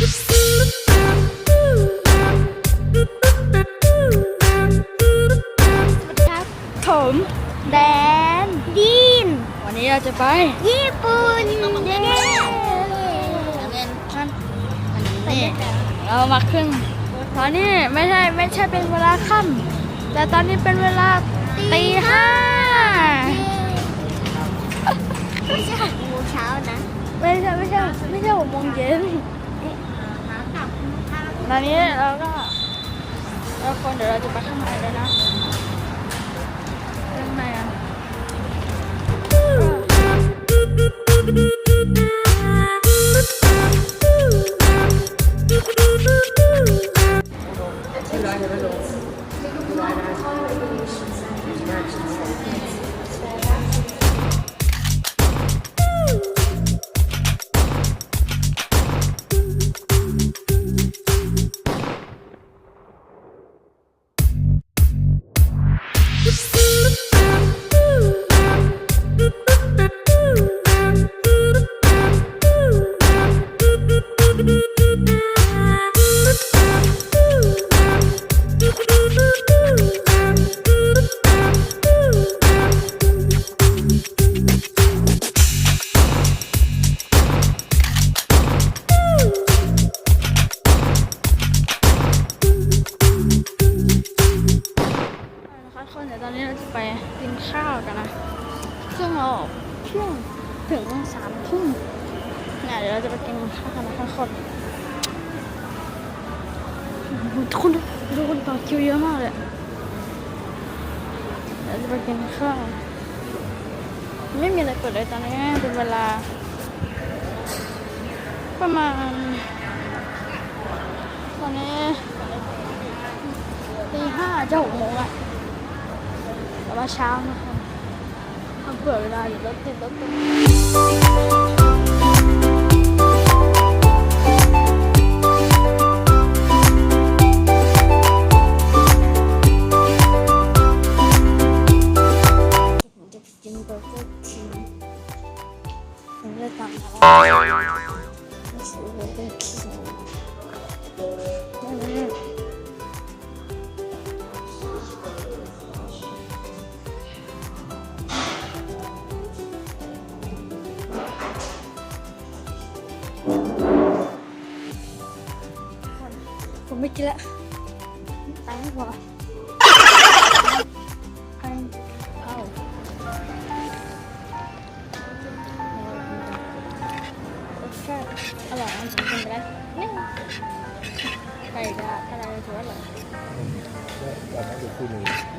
ครับผมแดนดีนวันนี้เราจะไป ญี่ปุ่นเย้นั่นนี่เรามาขึ้นตอนนี้ไม่ใช่ไม่ใช่เป็นเวลาค่ำแต่ตอนนี้เป็นเวลาตีห้าไม่ใช่หกโมงเช้านะ ไม่ใช่ไม่ใช่ไม่ใช่หกโมงเย็น ตอนนี้เราก็เราคนเดี๋ยวเราจะไปข้างในแล้วนะข้างในอะ เยอะมากเลยเดี๋ยวจะไปกินข้าวไม่มีอะไรเกิดเลยตอนนี้เป็นเวลา ประมาณ ตอนนี้ตีห้าจะหกโมงละแต่ว่าเช้านะคะทำเผื่อเวลาอยู่รถติดรถติด ผมไม่กินละตังค์ไม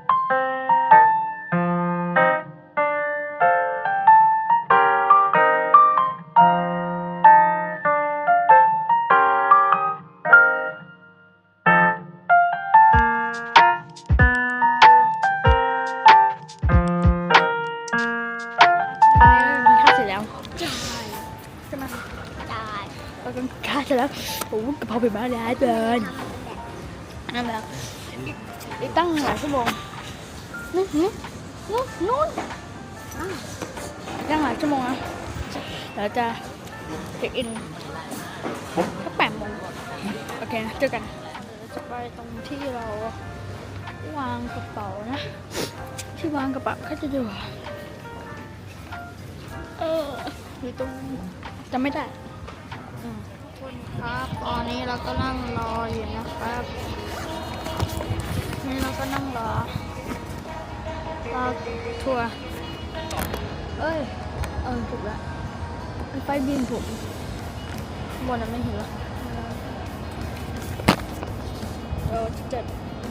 ่ เพราเป็นบ้าเลยเดินนั่นแหละอีกตั้งหลายชั่วโมงนู่นนู่นนู่นนู่นตั้งหลายชั่วโมงนะเดี๋ยวจะเช็คอินสักแปดโมงโอเคนะเจอกันเดี๋ยวจะไปตรงที่เราวางกระเป๋านะ ที่วางกระเป๋าก็จะดูเอออยู่ตรงจำไม่ได้ คุณครับ ตอนนี้เราก็นั่งรออยู่นะครับ นี่เราก็นั่งรอรอทัวร์เอ้ย เออถูกแล้วมันไฟบินผมข้างบนนั้นไม่เห็นหรอเราจะ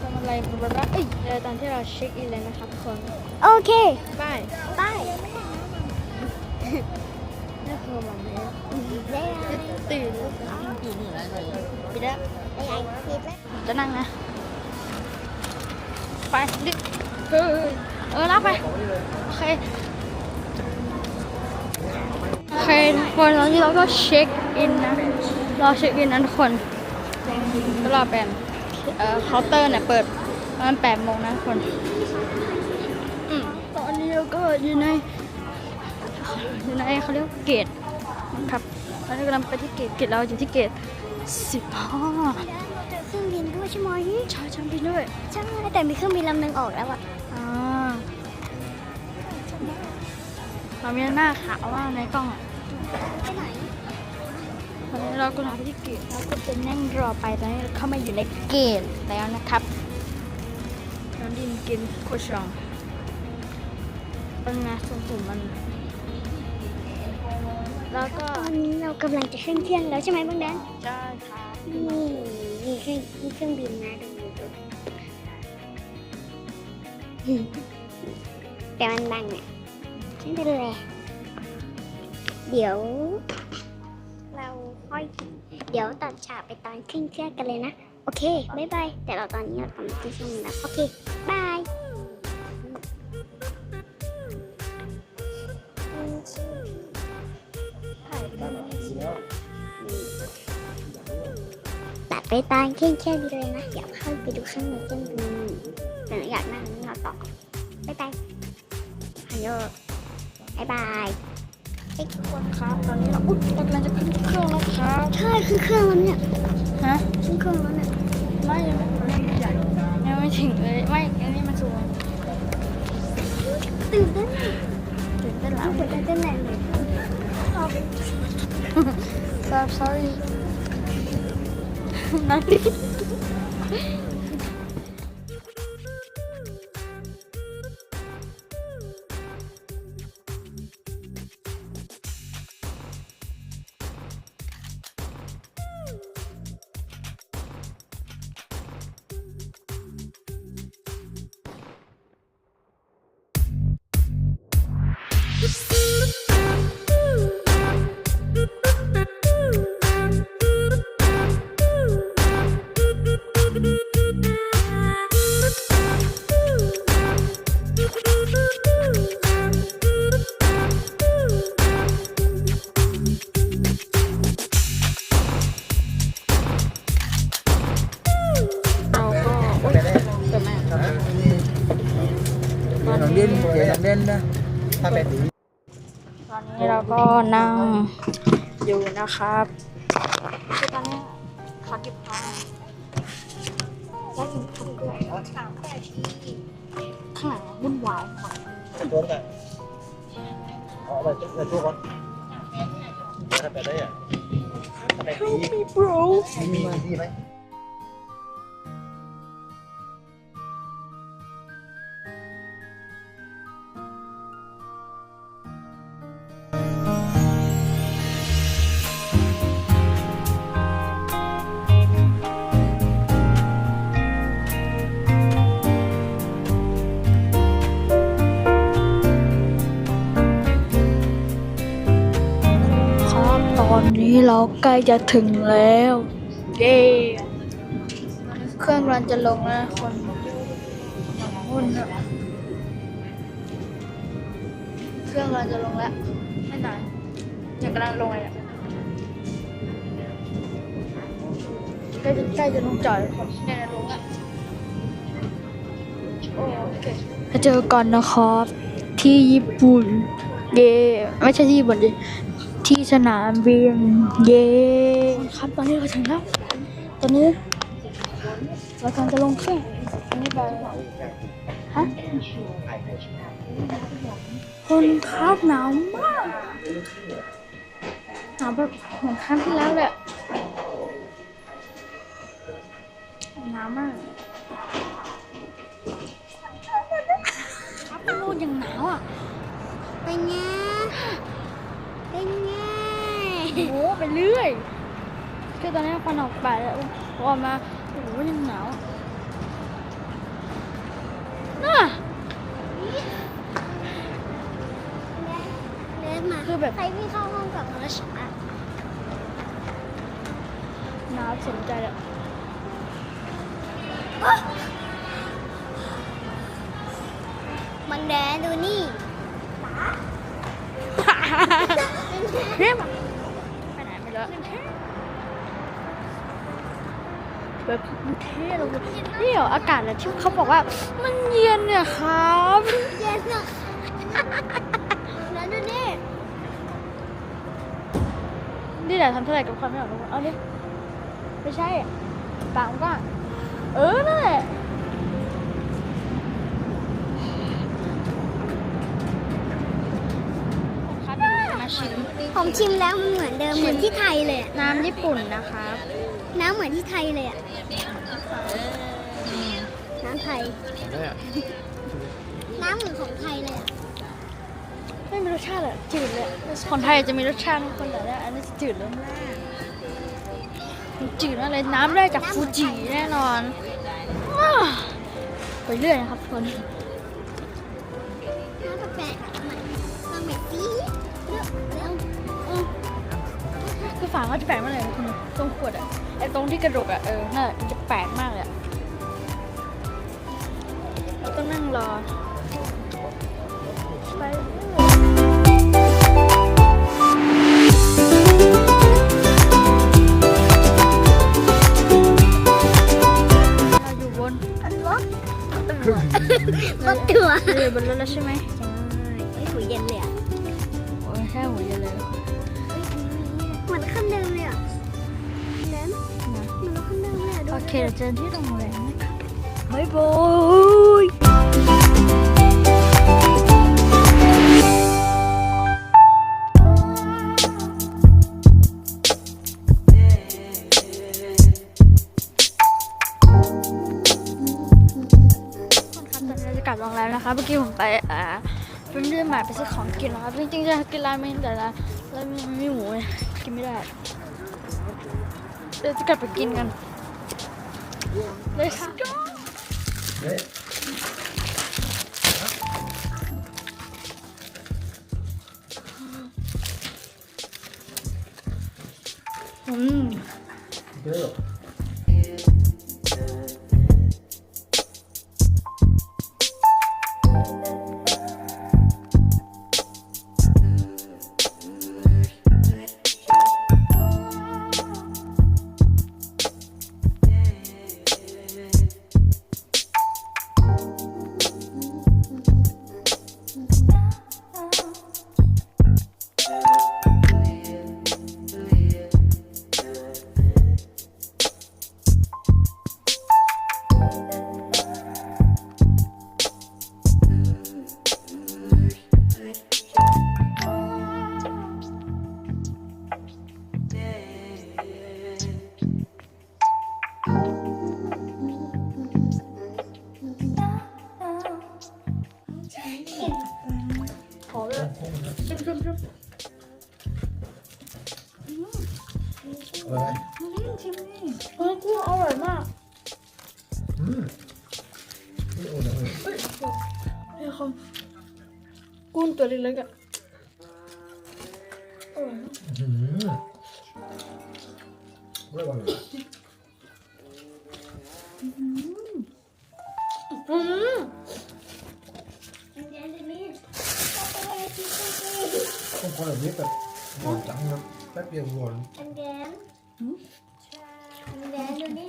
ทำอะไรบนรถเอ้ยเดี๋ยวตอนที่เราเช็คอินเลยนะครับทุกคน โอเคไปไปนี่คื อแบบนี้ได้ตื่นไปแล้วได้ไงผิดแล้วจะนั่งนะ ไปดิเออเออรับไป โอเค โอเคทุกคนตอนนี้เราก็เช็คอินนะรอเช็คอินนะทุกคนก็รอเป็นเอ่อเคาน์เตอร์เนี่ยเปิดประมาณแปดโมงนะทุกคนตอนนี้เราก็อยู่ในอยู่ในเขาเรียกเกต ครับตอนนี้กำลังไปที่เกตเกตเราอยู่ที่เกตสิบห้าเราเจอเครื่องบินด้วยใช่ไหมใช่ฉันไปด้วยใช่แต่มีเครื่องบินลำหนึงออกแล้วอะอ่าเรามีหน้าขาวว่ากในกล้องอะไปไหนตอนนี้เราก็รอไปที่เกตเราก็จะนั่งรอไปตอนนี้เราเข้ามาอยู่ในเกตแล้วนะครับน้ำดินกินโคชองเป็นไงสูงสูงมัน แล้วก็ตอนนี้เรากำลังจะขึ้นเครื่องแล้วใช่ไหมบ้างแดนได้ครับนี่นี่เครื่องนี่เครื่องบินนะดูดูดูแต่มันบังอะไม่เป็นไรเดี๋ยว เราค่อยเดี๋ยวตัดฉากไปตอนขึ้นเครื่องกันเลยนะ โอเคบายบาย แต่เราตอนนี้เราทำขึ้นเครื่องแล้วโอเค บาย ตัดไปตอนเครื่องเครื่องนี้เลยนะอยากเข้าไปดูข้างในเครื่องบินแต่อยากนั่งนี่เราต่อบายบายฮัลโหลบายบายไอ้ทุกคนครับตอนนี้เราอุ๊ยเรากำลังจะขึ้นเครื่องแล้วครับใช่คือเครื่องแล้วเนี่ยฮะขึ้นเครื่องแล้วเนี่ยไม่ยังไม่ไม่ใหญ่ยังไม่ถึงเลยไม่อันนี้มันสูงตื่นเต้นตื่นเต้นแล้วเอาหัวใจเต้นแรงเลย so sorry นั่ ตอนนี้เราก็นั่งอยู่นะครับคือตอนนี้ขอเก็บผ้าแล้วกินข้าวด้วยสามแปดทีข้างหลังวุ่นวายมากตัวกันเอาไปจะตัวก่อนถ้าแบบได้อะถ้าแบบนี้มี bro มีมีที่ไหม เราใกล้จะถึงแล้ว เย้เครื่องกำลังจะลงแล้วคนวุ่นอะเครื่องกำลังจะลงแล้ว ไม่นานจะกำลังลงเลยอะใกล้จะใกล้จะลงจอดแล้วเนี่ยลงแล้วโอเคจะเจอกันนะครับ ที่ญี่ปุ่น เย่ไม่ใช่ที่ญี่ปุ่นดิ ที่สนามบินเย่ครับตอนนี้เราถึงแล้ว ตอนนี้เรากำลังจะลงเครื่องอันนี้ไปฮะคนครับหนาวมากหนาวแบบเหมือนครั้งที่แล้วเลยอะหนาวมากครับโลกยังหนาวอะเป็นไง เป็นไงโอ้ไปเรื่อยคือตอนนี้ฟันออกไปแล้วพอออกมาโอ้โหยังหนาวน่ะเดินมาคือแบบใครพี่เข้าห้องกับเมอร์ชอะหนาวสนใจแล้วมังแดนดูนี่ เรียบไปไหนไม่รู้แบบมันเท่เลยนี่เหรออากาศอะที่เขาบอกว่า มันเย็นเนี่ยครับเย็นอะแล้วดูนี่นี่แหละทำเท่าไหร่กับความไม่ออกรู้เอาดิไม่ใช่ปากมันก็เออนั่นแหละ ผมชิมแล้วมันเหมือนเดิมเหมือนที่ไทยเลยอะน้ำญี่ปุ่นนะครับน้ำเหมือนที่ไทยเลยอะน้ำไทย ได้อะน้ำเหมือนของไทยเลยอะไม่มีรสชาติอะจืดเลยคนไทยจะมีรสชาติทุกคนแต่ว่าอันนี้จะจืดเริ่มแรกมันจืดมากเลยน้ำได้จากฟูจิแน่นอนว้าวไปเรื่อยนะครับทุกคนาเขาจะแปลกมากเลยนะคุณตรงขวดอะไอตรงที่กระดกอะเออน่ามันจะแปลกมากเลยอะเราต้องนั่งรอไปเรื่อยเราอยู่บนรถรถตัวเราอยู่บนรถแล้วใช่ไหมใช่เฮ้ยหูเย็นเลยอะโอ้ยใช่หัวเย็น เลยเหมือนขั้นเดิมเลยอะเดินเหมือนรถขั้นเดิมเลยอะดูโอเคเดี๋ยวเจอกันที่โรงแรมนะคะบ๊ายบายครับตอนนี้เราจะกลับโรงแรมนะคะ เมื่อกี้ผมไปอ่าเป็นเรื่องหมายไปซื้อของกินนะครับจริงๆจะกินราเมงแต่ละร้านมันไม่มีหมู ไงกินไม่ได้เดี๋ยวจะกลับไปกินกัน Let's go เฮ้ยอืม อะไรไหมเฮ้ยกุ้งอร่อยมากอืมไม่โอ้นะเฮ้ยนี่คมกุ้งตัวเล็กๆอะอร่อยมากอืมไม่ว่าเลยอืมต้องคนแบบนี้แบบหวานจังนะแป๊บเดียวหวานอัน แดนอันแดนดูนี่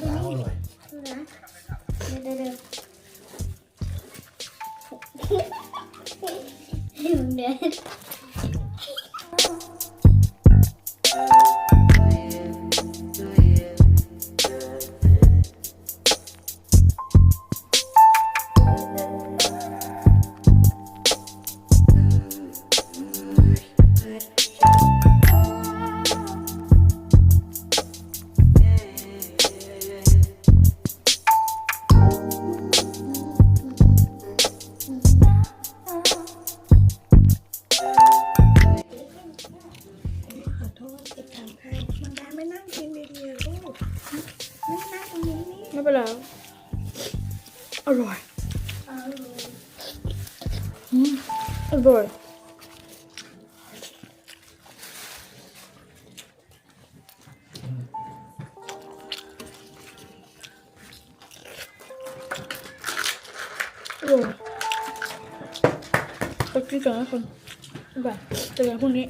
สาวอร่อยดูนะเดี๋ยวเดี๋ยวเดี๋ยวเดี๋ยว อร่อยอืมอร่อยอร่อยไปกินกันนะคนบ๊ายบเจอกันพรุ่งนี้